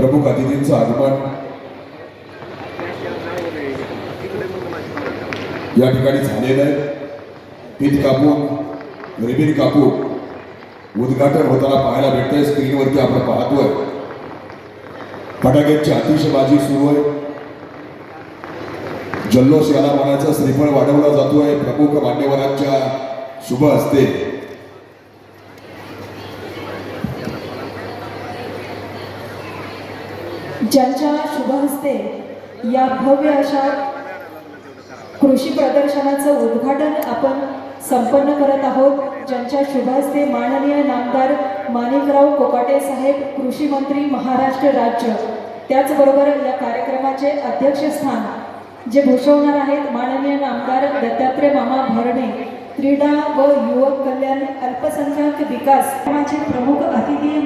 प्रमुख अतिथींचं आगमन. या ठिकाणी झालेलं आहे. पीठ कापून रिबीन कापून उद्घाटन होताना पाहायला भेटतंय. स्क्रीनवरती आपण पाहतोय. फटाक्यांची आतिषबाजी सुरू आहे. जल्लोष याला म्हणायचं श्रीफळ वाढवला जातोय. प्रमुख मान्यवरांच्या शुभ हस्ते ज्यांच्या शुभहस्ते या भव्य अशा कृषी प्रदर्शनाचं उद्घाटन आपण संपन्न करत आहोत. ज्यांच्या शुभहस्ते माननीय नामदार माणिकराव कोकाटे साहेब कृषी मंत्री महाराष्ट्र राज्य. त्याचबरोबर या कार्यक्रमाचे अध्यक्षस्थान जे भूषवणार आहेत माननीय नामदार दत्तात्रय मामा भरणे क्रीडा व युवक कल्याण अल्पसंख्याक विकास. प्रमुख अतिथी